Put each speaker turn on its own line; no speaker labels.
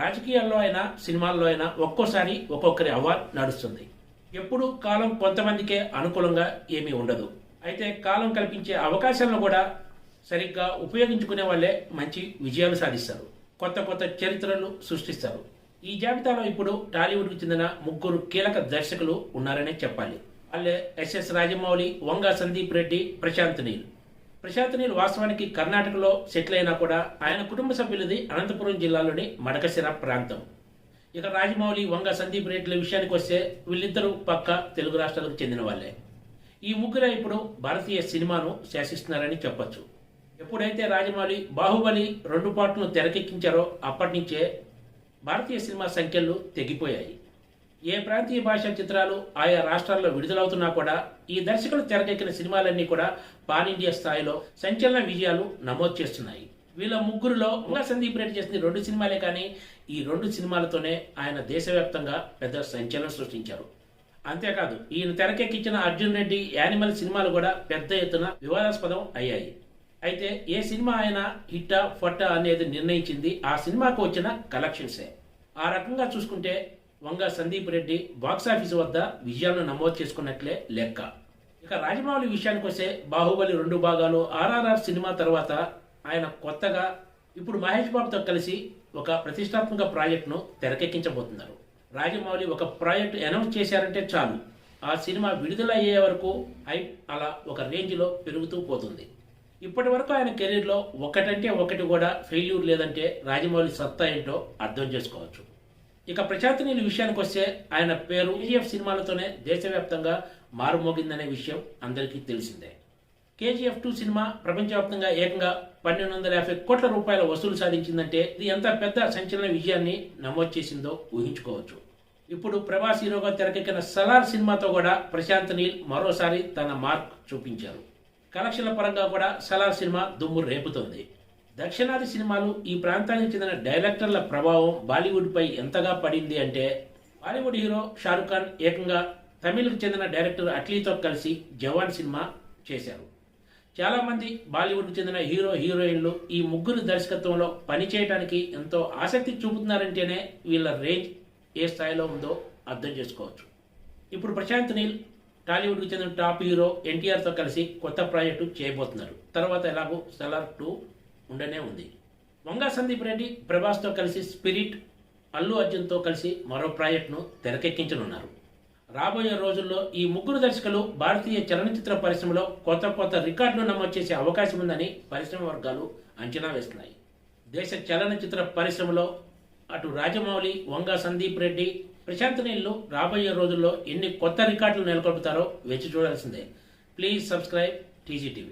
రాజకీయాల్లో అయినా సినిమాల్లో అయినా ఒక్కోసారి ఒక్కొక్కరి అవార్డు నడుస్తుంది. ఎప్పుడు కాలం కొంతమందికే అనుకూలంగా ఏమీ ఉండదు. అయితే కాలం కల్పించే అవకాశాలను కూడా సరిగ్గా ఉపయోగించుకునే వాళ్ళే మంచి విజయాలు సాధిస్తారు. కొత్త కొత్త చరిత్రలు సృష్టిస్తారు. ఈ జాబితాలో ఇప్పుడు టాలీవుడ్కు చెందిన ముగ్గురు కీలక దర్శకులు ఉన్నారనే చెప్పాలి. వాళ్ళే ఎస్ఎస్ రాజమౌళి వంగ సందీప్ రెడ్డి ప్రశాంత్ నీల్. ప్రశాంత్ నీల్ వాస్తవానికి కర్ణాటకలో సెటిల్ అయినా కూడా ఆయన కుటుంబ సభ్యులది అనంతపురం జిల్లాలోని మడకశిర ప్రాంతం. ఇక రాజమౌళి వంగ సందీప్ రెడ్డిల విషయానికి వస్తే వీళ్ళిద్దరూ పక్క తెలుగు రాష్ట్రాలకు చెందిన వాళ్ళే. ఈ ముగ్గురే ఇప్పుడు భారతీయ సినిమాను శాసిస్తున్నారని చెప్పొచ్చు. ఎప్పుడైతే రాజమౌళి బాహుబలి రెండు పాటలను తెరకెక్కించారో అప్పటి నుంచే భారతీయ సినిమా సంఖ్యలు తెగిపోయాయి. ఏ ప్రాంతీయ భాషా చిత్రాలు ఆయా రాష్ట్రాల్లో విడుదలవుతున్నా కూడా ఈ దర్శకులు తెరకెక్కిన సినిమాలన్నీ కూడా పాన్ ఇండియా స్థాయిలో సంచలన విజయాలు నమోదు చేస్తున్నాయి. వీళ్ళ ముగ్గురులో ఉంగా సందీప్ రెడ్డి చేసిన రెండు సినిమాలే కానీ ఈ రెండు సినిమాలతోనే ఆయన దేశవ్యాప్తంగా పెద్ద సంచలనం సృష్టించారు. అంతేకాదు ఈయన తెరకెక్కించిన అర్జున్ రెడ్డి యానిమల్ సినిమాలు కూడా పెద్ద ఎత్తున వివాదాస్పదం అయ్యాయి. అయితే ఏ సినిమా ఆయన హిట్టా ఫట్టా అనేది నిర్ణయించింది ఆ సినిమాకు వచ్చిన కలెక్షన్సే. ఆ రకంగా చూసుకుంటే వంగ సందీప్ రెడ్డి బాక్సాఫీస్ వద్ద విజయాలను నమోదు చేసుకున్నట్లే లెక్క. ఇక రాజమౌళి విషయానికి వస్తే బాహుబలి రెండు భాగాలు ఆర్ఆర్ఆర్ సినిమా తర్వాత ఆయన కొత్తగా ఇప్పుడు మహేష్ బాబుతో కలిసి ఒక ప్రతిష్టాత్మక ప్రాజెక్టును తెరకెక్కించబోతున్నారు. రాజమౌళి ఒక ప్రాజెక్ట్ అనౌన్స్ చేశారంటే చాలు. ఆ సినిమా విడుదల అయ్యే వరకు హైప్ అలా ఒక రేంజ్లో పెరుగుతూ పోతుంది. ఇప్పటి వరకు ఆయన కెరీర్లో ఒకటంటే ఒకటి కూడా ఫెయిల్యూర్ లేదంటే రాజమౌళి సత్తా ఏంటో అర్థం చేసుకోవచ్చు. ఇక ప్రశాంత్ నీల్ విషయానికి వస్తే ఆయన పేరు కేజీఎఫ్ సినిమాలతోనే దేశవ్యాప్తంగా మారుమోగిందనే విషయం అందరికీ తెలిసిందే. కేజీఎఫ్ టూ సినిమా ప్రపంచవ్యాప్తంగా ఏకంగా పన్నెండు వందల యాభై కోట్ల రూపాయల వసూలు సాధించిందంటే ఇది ఎంత పెద్ద సంచలన విజయాన్ని నమోదు చేసిందో ఊహించుకోవచ్చు. ఇప్పుడు ప్రభాస్ హీరోగా తెరకెక్కిన సలార్ సినిమాతో కూడా ప్రశాంత్ నీల్ మరోసారి తన మార్క్ చూపించారు. కలెక్షన్ల పరంగా కూడా సలార్ సినిమా దుమ్ము రేపుతోంది. దక్షిణాది సినిమాలు ఈ ప్రాంతానికి చెందిన డైరెక్టర్ల ప్రభావం బాలీవుడ్పై ఎంతగా పడింది అంటే బాలీవుడ్ హీరో షారుఖ్ ఖాన్ ఏకంగా తమిళకు చెందిన డైరెక్టర్ అట్లీతో కలిసి జవాన్ సినిమా చేశారు. చాలామంది బాలీవుడ్కి బాలీవుడ్కు చెందిన హీరో హీరోయిన్లు ఈ ముగ్గురు దర్శకత్వంలో పనిచేయడానికి ఎంతో ఆసక్తి చూపుతున్నారంటేనే వీళ్ళ రేంజ్ ఏ స్థాయిలో ఉందో అర్థం చేసుకోవచ్చు. ఇప్పుడు ప్రశాంత్ నీల్ టాలీవుడ్కి చెందిన టాప్ హీరో ఎన్టీఆర్తో కలిసి కొత్త ప్రాజెక్టు చేయబోతున్నారు. తర్వాత ఎలాగో సెలార్ టూ ఉండనే ఉంది. వంగా సందీప్ రెడ్డి ప్రభాస్తో కలిసి స్పిరిట్ అల్లు అర్జున్తో కలిసి మరో ప్రాజెక్టును తెరకెక్కించనున్నారు. రాబోయే రోజుల్లో ఈ ముగ్గురు దర్శకులు భారతీయ చలనచిత్ర పరిశ్రమలో కొత్త కొత్త రికార్డులు నమోదు చేసే అవకాశం ఉందని పరిశ్రమ వర్గాలు అంచనా వేస్తున్నాయి. దేశ చలనచిత్ర పరిశ్రమలో అటు రాజమౌళి వంగ సందీప్ రెడ్డి ప్రశాంత్ నీళ్ళు రాబోయే రోజుల్లో ఎన్ని కొత్త రికార్డులు నెలకొల్పుతారో వేచి చూడాల్సిందే. Please subscribe TGTV